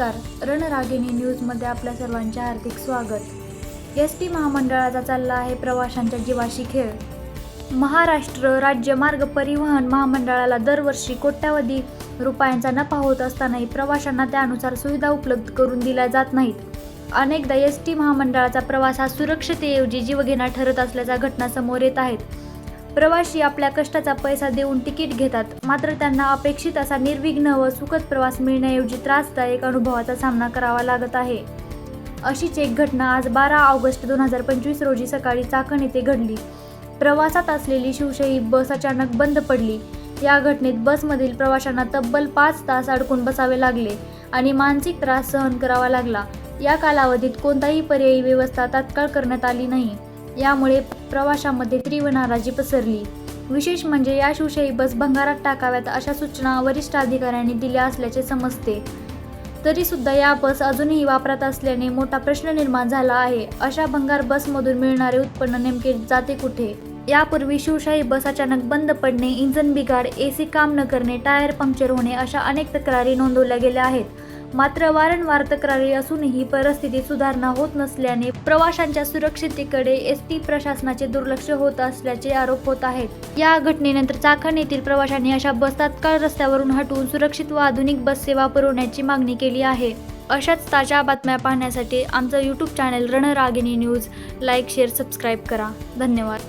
रणरागिणी न्यूजमध्ये आपल्या सर्वांचे हार्दिक स्वागत. एस टी महामंडळाचा चालला आहे प्रवाशांच्या जीवाशी खेळ. महाराष्ट्र राज्य मार्ग परिवहन महामंडळाला दरवर्षी कोट्यावधी रुपयांचा नफा होत असतानाही प्रवाशांना त्यानुसार सुविधा उपलब्ध करून दिल्या जात नाहीत. अनेकदा एस टी महामंडळाचा प्रवास हा सुरक्षतेऐवजी जीवघेणा ठरत असल्याच्या घटना समोर येत आहेत. प्रवाशी आपल्या कष्टाचा पैसा देऊन तिकीट घेतात. मात्र त्यांना अपेक्षित असा निर्विघ्न व सुखद प्रवास मिळण्याऐवजी त्रासदायक अनुभवाचा सामना करावा लागत आहे. अशीच एक घटना आज बारा ऑगस्ट दोन हजार पंचवीस रोजी सकाळी चाकण येथे घडली. प्रवासात असलेली शिवशाही बस अचानक बंद पडली. या घटनेत बसमधील प्रवाशांना तब्बल पाच तास अडकून बसावे लागले आणि मानसिक त्रास सहन करावा लागला. या कालावधीत कोणताही पर्यायी व्यवस्था तात्काळ करण्यात आली नाही. यामुळे प्रवाशांमध्ये तीव्र नाराजी पसरली. विशेष म्हणजे या शिवशाही बस भंगारात टाकाव्यात अशा सूचना वरिष्ठ अधिकाऱ्यांनी दिल्या असल्याचे समजते. तरी सुद्धा या बस अजूनही वापरात असल्याने मोठा प्रश्न निर्माण झाला आहे. अशा भंगार बसमधून मिळणारे उत्पन्न नेमके जाते कुठे? यापूर्वी शिवशाही बस अचानक बंद पडणे इंजन बिघाड एसी काम न करणे टायर पंक्चर होणे अशा अनेक तक्रारी नोंदवल्या गेल्या आहेत. मात्र वारंवार तक्रारी असूनही परिस्थितीत सुधारणा होत नसल्याने प्रवाशांच्या सुरक्षितेकडे एस टी प्रशासनाचे दुर्लक्ष होत असल्याचे आरोप होत आहेत. या घटनेनंतर चाकण येथील प्रवाशांनी अशा बस तात्काळ रस्त्यावरून हटवून सुरक्षित व आधुनिक बस सेवा पुरवण्याची मागणी केली आहे. अशाच ताज्या बातम्या पाहण्यासाठी आमचं YouTube channel Ranragini news like share subscribe करा. धन्यवाद.